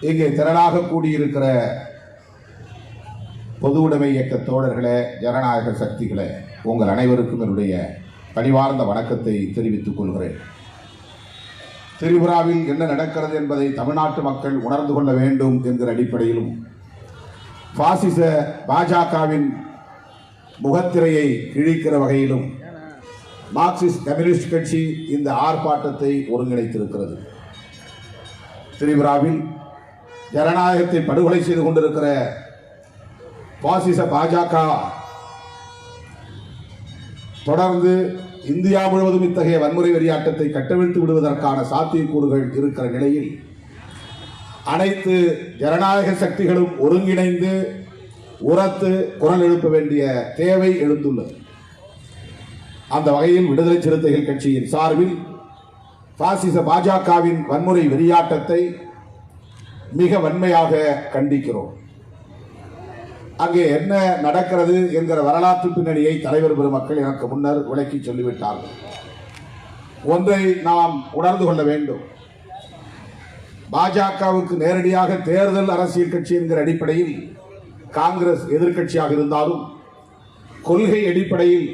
இங்கே திரளாக கூடியிருக்கிற பொது உடைமை இயக்க தோழர்களே ஜனநாயக சக்திகளே உங்கள் அனைவருக்கும் என்னுடைய பணிவார்ந்த வணக்கத்தை தெரிவித்துக் கொள்கிறேன். திரிபுராவில் என்ன நடக்கிறது என்பதை தமிழ்நாட்டு மக்கள் உணர்ந்து கொள்ள வேண்டும் என்கிற அடிப்படையிலும் பாசிச பாஜகவின் முகத்திரையை கிழிக்கிற வகையிலும் மார்க்சிஸ்ட் கம்யூனிஸ்ட் கட்சி இந்த ஆர்ப்பாட்டத்தை ஒருங்கிணைத்திருக்கிறது. திரிபுராவில் ஜனநாயகத்தை படுகொலை செய்து கொண்டிருக்கிற பாசிச பாஜக. தொடர்ந்து இந்தியா முழுவதும் இத்தகைய வன்முறை வெறியாட்டத்தை கட்டவிழ்த்து விடுவதற்கான சாத்தியக்கூறுகள் இருக்கிற நிலையில் அனைத்து ஜனநாயக சக்திகளும் ஒருங்கிணைந்து உரத்து குரல் எழுப்ப வேண்டிய தேவை எழுந்துள்ளது. அந்த வகையில் விடுதலை சிறுத்தைகள் கட்சியின் சார்பில் பாசிச பாஜகவின் வன்முறை வெறியாட்டத்தை மிக வன்மையாக கண்டிக்கிறோம். அங்கே என்ன நடக்கிறது என்கிற வரலாற்று பின்னணியை தலைவர் பெருமக்கள் எனக்கு முன்னர் விளக்கி சொல்லிவிட்டார்கள். ஒன்றை நாம் உணர்ந்து கொள்ள வேண்டும். பாஜகவுக்கு நேரடியாக தேர்தல் அரசியல் கட்சி என்கிற அடிப்படையில் காங்கிரஸ் எதிர்க்கட்சியாக இருந்தாலும் கொள்கை அடிப்படையில்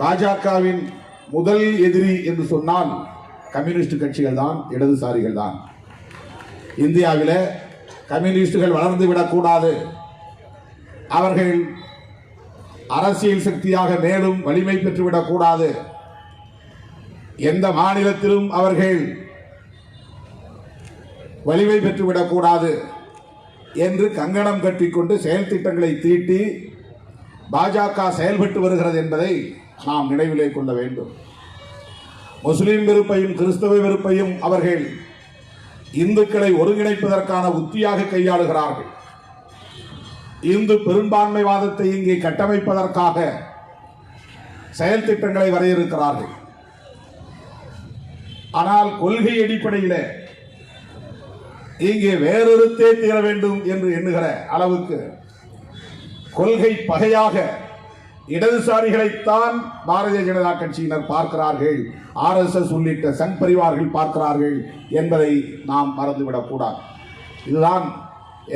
பாஜகவின் முதல் எதிரி என்று சொன்னால் கம்யூனிஸ்ட் கட்சிகள் தான் இடதுசாரிகள் தான் இந்தியாவில் கம்யூனிஸ்டுகள் வளர்ந்து விடக்கூடாது. அவர்கள் அரசியல் சக்தியாக மேலும் வலிமை பெற்றுவிடக்கூடாது எந்த மாநிலத்திலும் அவர்கள் வலிமை பெற்றுவிடக்கூடாது என்று கங்கணம் கட்டிக்கொண்டு செயல் திட்டங்களை தீட்டி பாஜக செயல்பட்டு வருகிறது என்பதை நாம் நினைவிலே கொள்ள வேண்டும். முஸ்லீம் வெறுப்பையும் கிறிஸ்தவ வெறுப்பையும் அவர்கள் இந்துக்களை ஒருங்கிணைப்பதற்கான உத்தியாக கையாளுகிறார்கள். இந்து பெரும்பான்மைவாதத்தை இங்கே கட்டமைப்பதற்காக செயல் திட்டங்களை வரையறுக்கிறார்கள். ஆனால் கொள்கை அடிப்படையில் இங்கே வேறொருத்தே தீர வேண்டும் என்று எண்ணுகிற அளவுக்கு கொள்கை பகையாக இடதுசாரிகளைத்தான் பாரதிய ஜனதா கட்சியினர் பார்க்கிறார்கள். ஆர்எஸ்எஸ் உள்ளிட்ட சங் பரிவார்கள் பார்க்கிறார்கள் என்பதை நாம் மறந்துவிடக்கூடாது. இதுதான்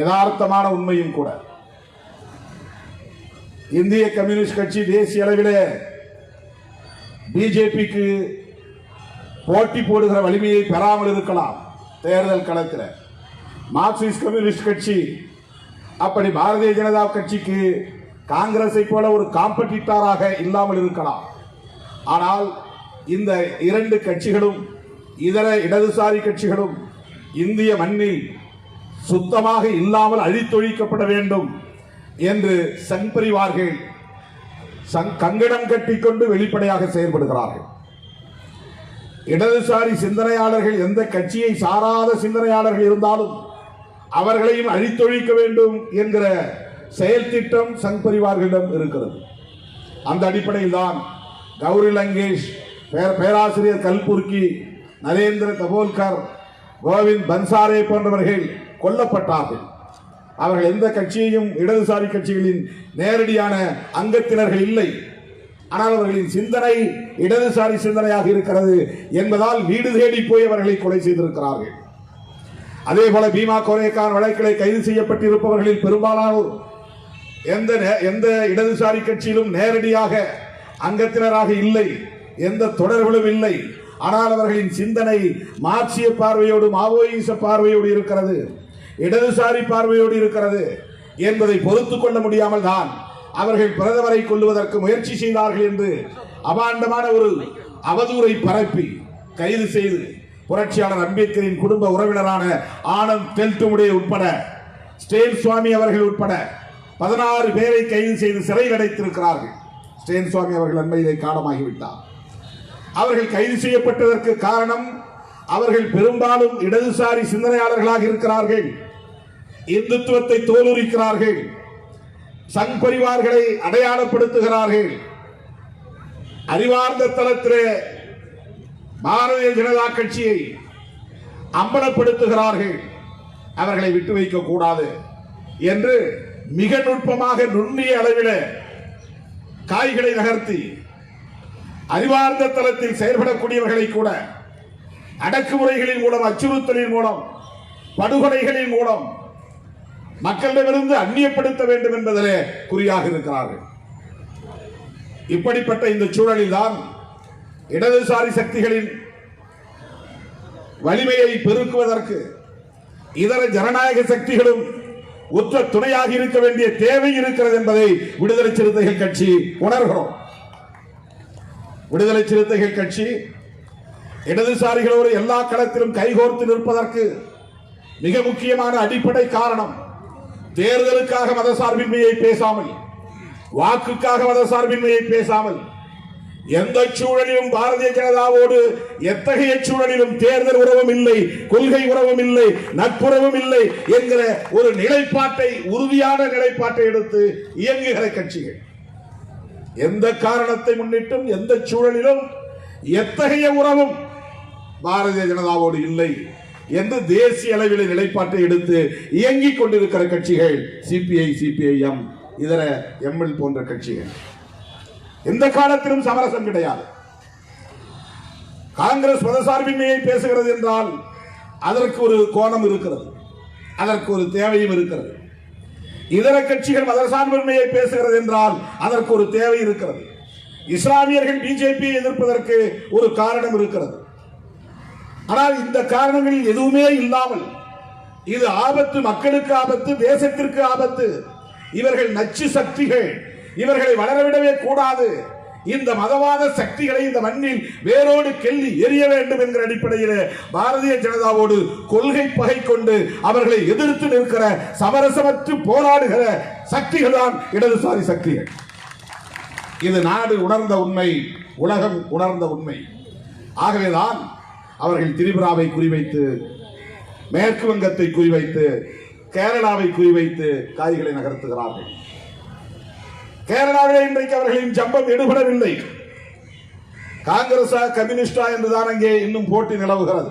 யதார்த்தமான உண்மையும் கூட. இந்திய கம்யூனிஸ்ட் கட்சி தேசிய அளவில் பிஜேபிக்கு போட்டி போடுகிற வலிமையை பெறாமல் இருக்கலாம் தேர்தல் களத்தில். மார்க்சிஸ்ட் கம்யூனிஸ்ட் கட்சி அப்படி பாரதிய ஜனதா கட்சிக்கு காங்கிரஸை போல ஒரு காம்படிட்டாராக இல்லாமல் இருக்கலாம். ஆனால் இந்த இரண்டு கட்சிகளும் இதர இடதுசாரி கட்சிகளும் இந்திய மண்ணில் சுத்தமாக இல்லாமல் அழித்தொழிக்கப்பட வேண்டும் என்று சங்பரிவார்கள் சங் கங்கணம் கட்டிக்கொண்டு வெளிப்படையாக செயல்படுகிறார்கள். இடதுசாரி சிந்தனையாளர்கள் எந்த கட்சியை சாராத சிந்தனையாளர்கள் இருந்தாலும் அவர்களையும் அழித்தொழிக்க வேண்டும் என்கிற செயல் திட்டம் சங் பரிவார்களிடம் இருக்கிறது. அந்த அடிப்படையில் தான் கௌரி லங்கேஷ் பேராசிரியர் கல்புர்கி நரேந்திர தபோல்கர் கோவிந்த் பன்சாரே போன்றவர்கள் கொல்லப்பட்டார்கள். அவர்கள் எந்த கட்சியையும் இடதுசாரி கட்சிகளின் நேரடியான அங்கத்தினர்கள் இல்லை. ஆனால் அவர்களின் சிந்தனை இடதுசாரி சிந்தனையாக இருக்கிறது என்பதால் வீடு தேடி போய் அவர்களை கொலை செய்திருக்கிறார்கள். அதே போல பீமா கோரேக்கான் வழக்கிலே கைது செய்யப்பட்டிருப்பவர்களில் பெரும்பாலானோர் எந்த நே- எந்த இடதுசாரி கட்சியிலும் நேரடியாக அங்கத்தினராக இல்லை. எந்த தொடர்களும் இல்லை. ஆனால் அவர்களின் சிந்தனை மார்க்சிய பார்வையோடு மாவோயிச பார்வையோடு இருக்கிறது. இடதுசாரி பார்வையோடு இருக்கிறது என்பதை பொறுத்து கொள்ள முடியாமல் தான் அவர்கள் பிரதமரை கொள்வதற்கு முயற்சி செய்தார்கள் என்று அபாண்டமான ஒரு அவதூறை பரப்பி கைது செய்து புரட்சியாளர் அம்பேத்கரின் குடும்ப உறவினரான ஆனந்த் தெல்துமுடைய உட்பட ஸ்டேன் சுவாமி அவர்கள் உட்பட பதினாறு பேரை கைது செய்து சிறையில் அடைத்திருக்கிறார்கள். ஸ்டேன் சுவாமி அவர்கள் அண்மையிலே காலமாகிவிட்டார். அவர்கள் கைது செய்யப்பட்டதற்கு காரணம் அவர்கள் பெரும்பாலும் இடதுசாரி சிந்தனையாளர்களாக இருக்கிறார்கள். இந்துத்துவத்தை தோலுரிக்கிறார்கள். சங் பரிவார்களை அடையாளப்படுத்துகிறார்கள். அறிவார்ந்த தளத்திலே பாரதிய ஜனதா கட்சியை அம்பலப்படுத்துகிறார்கள். அவர்களை விட்டு வைக்க கூடாது என்று மிக நுட்பமாக நுண்ணிய அளவில் காய்களை நகர்த்தி அறிவார்ந்த தளத்தில் செயல்படக்கூடியவர்களை கூட அடக்குமுறைகளின் மூலம் அச்சுறுத்தலின் மூலம் படுகொலைகளின் மூலம் மக்களிடமிருந்து அந்நியப்படுத்த வேண்டும் என்பதிலே குறியாக இருக்கிறார்கள். இப்படிப்பட்ட இந்த சூழலில்தான் இடதுசாரி சக்திகளின் வலிமையை பெருக்குவதற்கு இதர ஜனநாயக சக்திகளும் உற்ற துணையாக இருக்க வேண்டிய தேவை இருக்கிறது என்பதை விடுதலை சிறுத்தைகள் கட்சி உணர்கிறோம். விடுதலை சிறுத்தைகள் கட்சி இடதுசாரிகளோடு எல்லா களத்திலும் கைகோர்த்து நிற்பதற்கு மிக முக்கியமான அடிப்படை காரணம் தேர்தலுக்காக மதசார்பின்மையை பேசாமல் வாக்குக்காக மதசார்பின்மையை பேசாமல் எந்த சூழலிலும் பாரதிய ஜனதாவோடு எத்தகைய சூழலிலும் தேர்தல் உறவும் இல்லை கொள்கை உறவும் இல்லை நட்புறவும் இல்லை என்கிற ஒரு நிலைப்பாட்டை உறுதியான நிலைப்பாட்டை எடுத்து இயங்குகிற கட்சிகள். எந்த காரணத்தை முன்னிட்டும் எந்த சூழலிலும் எத்தகைய உறவும் பாரதிய ஜனதாவோடு இல்லை என்று தேசிய அளவில் நிலைப்பாட்டை எடுத்து இயங்கிக் கொண்டிருக்கிற கட்சிகள் சிபிஐ சிபிஐஎம் இதர எம்எல் போன்ற கட்சிகள். எந்த காலத்திலும் சமரசம் கிடையாது. காங்கிரஸ் மதசார்பின்மையை பேசுகிறது என்றால் அதற்கு ஒரு கோணம் இருக்கிறது. அதற்கு ஒரு தேவையும் இருக்கிறது. இதர கட்சிகள் மதசார்பின்மையை பேசுகிறது என்றால் அதற்கு ஒரு தேவை இருக்கிறது. இஸ்லாமியர்கள் பிஜேபியை எதிர்ப்பதற்கு ஒரு காரணம் இருக்கிறது. ஆனால் இந்த காரணங்கள் எதுவுமே இல்லாமல் இது ஆபத்து மக்களுக்கு ஆபத்து தேசத்திற்கு ஆபத்து இவர்கள் நச்சு சக்திகள் இவர்களை வளரவிடவே கூடாது. இந்த மதவாத சக்திகளை இந்த மண்ணில் வேரோடு கெல்லி எரிய வேண்டும் என்கிற அடிப்படையில் பாரதிய ஜனதாவோடு கொள்கை பகை கொண்டு அவர்களை எதிர்த்து நிற்கிற சமரசமற்று போராடுகிற சக்திகள் தான் இடதுசாரி சக்திகள். இது நாடு உணர்ந்த உண்மை உலகம் உணர்ந்த உண்மை. ஆகவேதான் அவர்கள் திரிபுராவை குறிவைத்து மேற்கு வங்கத்தை குறிவைத்து கேரளாவை குறிவைத்து காய்களை நகர்த்துகிறார்கள். கேரளாவிலே இன்றைக்கு அவர்களின் ஜம்பம் எடுபடவில்லை. காங்கிரசா கம்யூனிஸ்டா என்றுதான் அங்கே இன்னும் போட்டி நிலவுகிறது.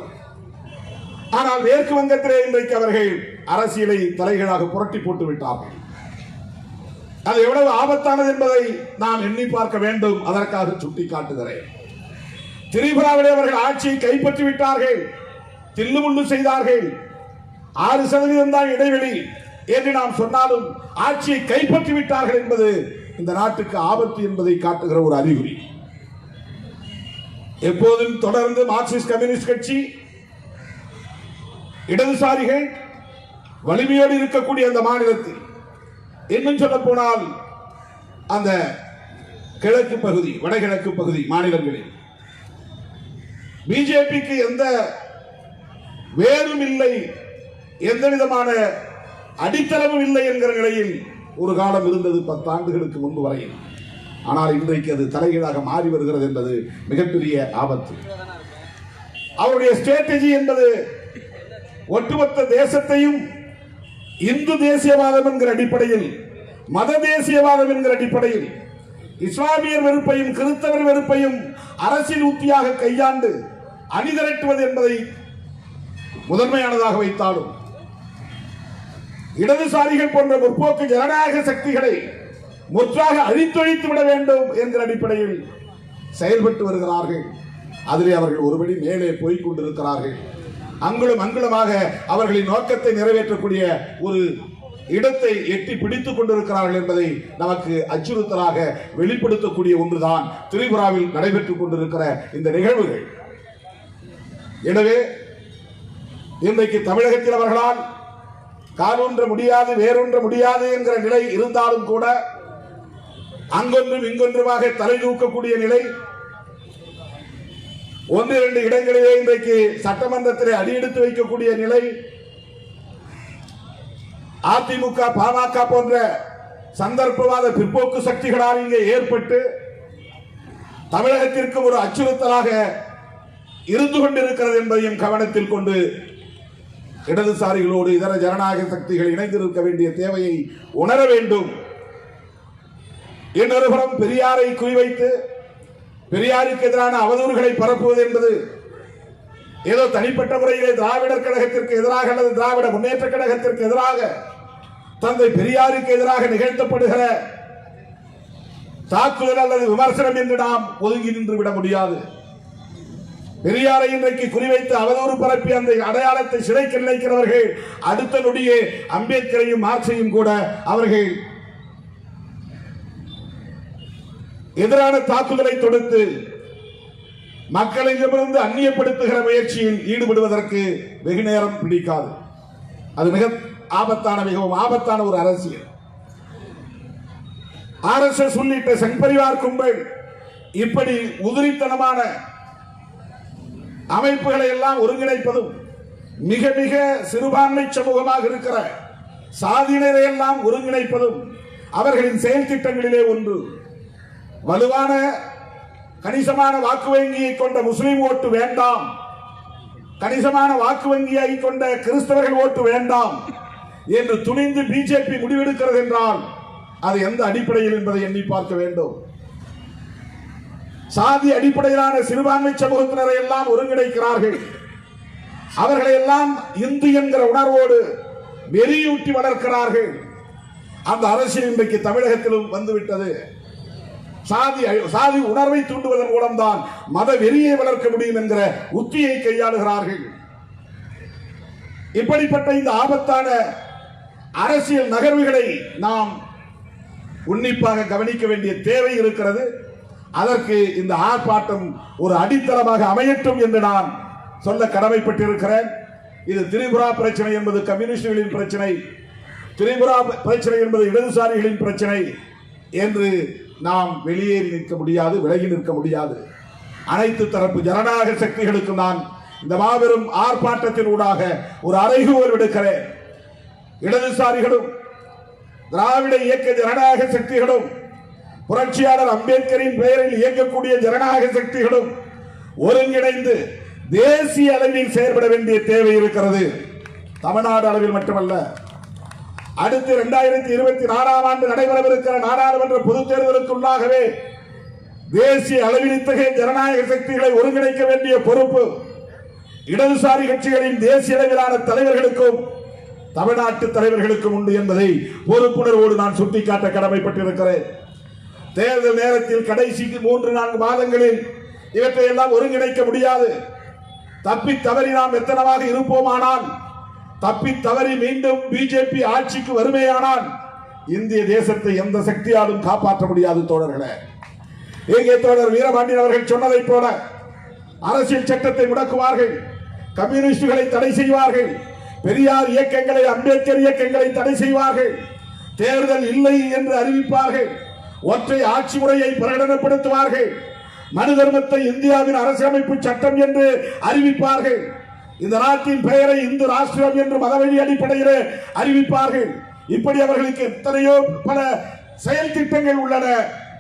ஆனால் மேற்கு வங்கத்திலே இன்றைக்கு அவர்கள் அரசியலை தலைகளாக புரட்டி போட்டு விட்டார்கள். அது எவ்வளவு ஆபத்தானது என்பதை நாம் எண்ணி பார்க்க வேண்டும். அதற்காக சுட்டி காட்டுகிறேன் திரிபுராவிலே அவர்கள் ஆட்சியை கைப்பற்றி விட்டார்கள். தில்லுமுள்ளு செய்தார்கள். ஆறு சதவீதம் தான் இடைவெளி என்று நாம் சொன்னாலும் ஆட்சியை கைப்பற்றி விட்டார்கள் என்பது இந்த நாட்டுக்கு ஆபத்து என்பதை காட்டுகிற ஒரு அறிகுறி. எப்போதும் தொடர்ந்து மார்க்சிஸ்ட் கம்யூனிஸ்ட் கட்சி இடதுசாரிகள் வலிமையோடு இருக்கக்கூடிய அந்த மாநிலத்தில் இன்னும் சொல்ல போனால் அந்த கிழக்கு பகுதி வடகிழக்கு பகுதி மாநிலங்களில் பிஜேபிக்கு எந்த வேறும் இல்லை எந்த விதமான அடித்தளமும் இல்லை என்கிற நிலையில் ஒரு காலம் இருந்தது பத்தாண்டுகளுக்கு முன்பு வரையில் ஆனால் இன்றைக்கு அது தலைகீழாக மாறி வருகிறது என்பது மிகப்பெரிய ஆபத்து. அவருடைய ஸ்ட்ராட்டஜி என்பது ஒட்டுமொத்த தேசத்தையும் இந்து தேசியவாதம் என்கிற அடிப்படையில் மத தேசியவாதம் என்கிற அடிப்படையில் இஸ்லாமியர் வெறுப்பையும் கிறிஸ்தவர் வெறுப்பையும் அரசியல் உத்தியாக கையாண்டு அணிதிரட்டுவது என்பதை முதன்மையானதாக வைத்தாலும் இடதுசாரிகள் போன்ற முற்போக்கு ஜனநாயக சக்திகளை முற்றாக அழித்தொழித்து விட வேண்டும் என்கிற அடிப்படையில் செயல்பட்டு வருகிறார்கள். அதிலே அவர்கள் ஒருபடி மேலே போய் கொண்டிருக்கிறார்கள். அங்குலம் அங்குலமாக அவர்களின் நோக்கத்தை நிறைவேற்றக்கூடிய ஒரு இடத்தை எட்டி பிடித்துக் கொண்டிருக்கிறார்கள் என்பதை நமக்கு அச்சுறுத்தலாக வெளிப்படுத்தக்கூடிய ஒன்றுதான் திரிபுராவில் நடைபெற்றுக் கொண்டிருக்கிற இந்த நிகழ்வுகள். எனவே இன்றைக்கு தமிழகத்தில் அவர்களால் காலொன்று முடியாது வேறொன்ற முடியாது என்கிற நிலை இருந்தாலும் கூட அங்கொன்றும் இங்கொன்றுமாக தலை தூக்கக்கூடிய நிலை. ஒன்று இரண்டு இடங்களிலே இன்றைக்கு சட்டமன்றத்திலே அடியெடுத்து வைக்கக்கூடிய நிலை. அதிமுக பாமக போன்ற சந்தர்ப்பவாத பிற்போக்கு சக்திகளால் இங்கே ஏற்பட்டு தமிழகத்திற்கு ஒரு அச்சுறுத்தலாக இருந்து கொண்டிருக்கிறது என்பதையும் கவனத்தில் கொண்டு இடதுசாரிகளோடு இதர ஜனநாயக சக்திகள் இணைந்திருக்க வேண்டிய தேவையை உணர வேண்டும். இன்னொருபுறம் பெரியாரை குறிவைத்து பெரியாருக்கு எதிரான அவதூறுகளை பரப்புவது என்பது ஏதோ தனிப்பட்ட முறையிலே திராவிடர் கழகத்திற்கு எதிராக அல்லது திராவிட முன்னேற்ற கழகத்திற்கு எதிராக தந்தை பெரியாருக்கு எதிராக நிகழ்த்தப்படுகிற தாக்குதல் அல்லது விமர்சனம் என்று நாம் ஒதுங்கி நின்று விட முடியாது. பெரியாரை இன்றைக்கு குறிவைத்து அவதூறு பரப்பி அந்த அடையாளத்தை சிறைக்கு நினைக்கிறவர்கள் அடுத்த நொடியே அம்பேத்கரையும் மார்க்சையும் கூட அவர்கள் எதிரான தாக்குதலை தொடுத்து மக்களிடமிருந்து அந்நியப்படுத்துகிற முயற்சியில் ஈடுபடுவதற்கு வெகு நேரம் பிடிக்காது. அது மிக ஆபத்தான மிகவும் ஆபத்தான ஒரு அரசியல். ஆர்எஸ்எஸ் உள்ளிட்ட சங்பரிவார் கும்பல் இப்படி உதிரித்தனமான அமைப்புகளை எல்லாம் ஒருங்கிணைப்பதும் மிக மிக சிறுபான்மை சமூகமாக இருக்கிற சாதியினரை எல்லாம் ஒருங்கிணைப்பதும் அவர்களின் செயல் திட்டங்களிலே ஒன்று. வலுவான கணிசமான வாக்கு வங்கியை கொண்ட முஸ்லிம் ஓட்டு வேண்டாம். கணிசமான வாக்கு வங்கியை கொண்ட கிறிஸ்தவர்கள் ஓட்டு வேண்டாம் என்று துணிந்து பிஜேபி முடிவெடுக்கிறது என்றால் அது எந்த அடிப்படையில் என்பதை எண்ணி பார்க்க வேண்டும். சாதி அடிப்படையிலான சிறுபான்மை சமூகத்தினரை எல்லாம் ஒருங்கிணைக்கிறார்கள். அவர்களை எல்லாம் இந்து என்கிற உணர்வோடு வெறியூட்டி வளர்க்கிறார்கள். அந்த அரசியல் இன்றைக்கு தமிழகத்திலும் வந்துவிட்டது. சாதி சாதி உணர்வை தூண்டுவதன் மூலம்தான் மத வெறியை வளர்க்க முடியும் என்கிற உத்தியை கையாளுகிறார்கள். இப்படிப்பட்ட இந்த ஆபத்தான அரசியல் நகர்வுகளை நாம் உன்னிப்பாக கவனிக்க வேண்டிய தேவை இருக்கிறது. அதற்கு இந்த ஆர்ப்பாட்டம் ஒரு அடித்தளமாக அமையட்டும் என்று நான் சொல்ல கடமைப்பட்டிருக்கிறேன். இது திரிபுரா பிரச்சனை என்பது கம்யூனிஸ்டுகளின் பிரச்சனை திரிபுரா பிரச்சனை என்பது இடதுசாரிகளின் பிரச்சனை என்று நாம் வெளியேறி நிற்க முடியாது விலகி நிற்க முடியாது. அனைத்து தரப்பு ஜனநாயக சக்திகளுக்கும் நான் இந்த மாபெரும் ஆர்ப்பாட்டத்தின் ஊடாக ஒரு அறைகூவல் விடுக்கிறேன். இடதுசாரிகளும் திராவிட இயக்க ஜனநாயக சக்திகளும் புரட்சியாளர் அம்பேத்கரின் பெயரில் இயங்கக்கூடிய ஜனநாயக சக்திகளும் ஒருங்கிணைந்து தேசிய அளவில் செயல்பட வேண்டிய தேவை இருக்கிறது. தமிழ்நாடு அளவில் மட்டுமல்ல. அடுத்து இரண்டாயிரத்தி இருபத்தி நாலாம் ஆண்டு நடைபெறவிருக்கிற நாடாளுமன்ற பொதுத் தேர்தலுக்குள்ளாகவே தேசிய அளவில் இத்தகைய ஜனநாயக சக்திகளை ஒருங்கிணைக்க வேண்டிய பொறுப்பு இடதுசாரி கட்சிகளின் தேசிய அளவிலான தலைவர்களுக்கும் தமிழ்நாட்டு தலைவர்களுக்கும் உண்டு என்பதை பொறுப்புணர்வோடு நான் சுட்டிக்காட்ட கடமைப்பட்டிருக்கிறேன். தேர்தல் நேரத்தில் கடைசிக்கு மூன்று நான்கு மாதங்களில் இவற்றை எல்லாம் ஒருங்கிணைக்க முடியாது. தப்பி தவறி நாம் எத்தனமாக இருப்போமானால் தப்பி தவறி மீண்டும் பிஜேபி ஆட்சிக்கு வறுமையானால் இந்திய தேசத்தை எந்த சக்தியாலும் காப்பாற்ற முடியாது தோழர்களே. இங்கே தோழர் வீரபாண்டியன் அவர்கள் சொன்னதைப் போல அரசியல் சட்டத்தை முடக்குவார்கள் கம்யூனிஸ்டுகளை தடை செய்வார்கள் பெரியார் இயக்கங்களை அம்பேத்கர் இயக்கங்களை தடை செய்வார்கள் தேர்தல் இல்லை என்று அறிவிப்பார்கள். ஒற்றை ஆட்சி முறையை பிரகடனப்படுத்துவார்கள். மனு தர்மத்தை இந்தியாவின் அரசியலமைப்பு சட்டம் என்று அறிவிப்பார்கள். இந்த நாட்டின் பெயரை இந்து ராஷ்டிரம் என்று மதவெளி அடிப்படையில் அறிவிப்பார்கள். இப்படி அவர்களுக்கு எத்தனையோ பல செயல் திட்டங்கள் உள்ளன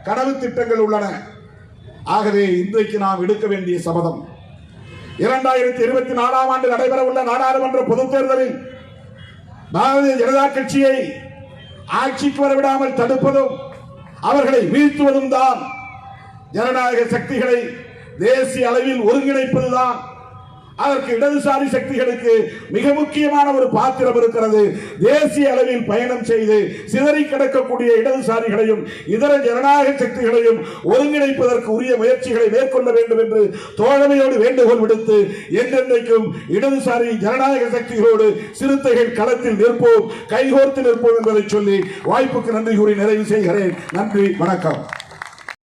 கனவு திட்டங்கள் உள்ளன. ஆகவே இன்றைக்கு நாம் எடுக்க வேண்டிய சபதம் இரண்டாயிரத்தி இருபத்தி நாலாம் ஆண்டு நடைபெற உள்ள நாடாளுமன்ற பொதுத் தேர்தலில் பாரதிய ஜனதா கட்சியை ஆட்சிக்கு வரவிடாமல் தடுப்பதும் அவர்களை வீழ்த்துவதும் தான் ஜனநாயக சக்திகளை தேசிய அளவில் ஒருங்கிணைப்பதுதான் அதற்கு இடதுசாரி சக்திகளுக்கு மிக முக்கியமான ஒரு பாத்திரம் இருக்கிறது. தேசிய அளவில் பயணம் செய்து சிதறி கிடக்கக்கூடிய இடதுசாரிகளையும் இதர ஜனநாயக சக்திகளையும் ஒருங்கிணைப்பதற்கு உரிய முயற்சிகளை மேற்கொள்ள வேண்டும் என்று தோழமையோடு வேண்டுகோள் விடுத்து என்றென்றைக்கும் இடதுசாரி ஜனநாயக சக்திகளோடு சிறுத்தைகள் களத்தில் நிற்போம் கைகோர்த்து நிற்போம் என்பதை சொல்லி வாய்ப்புக்கு நன்றி கூறி நிறைவு செய்கிறேன். நன்றி வணக்கம்.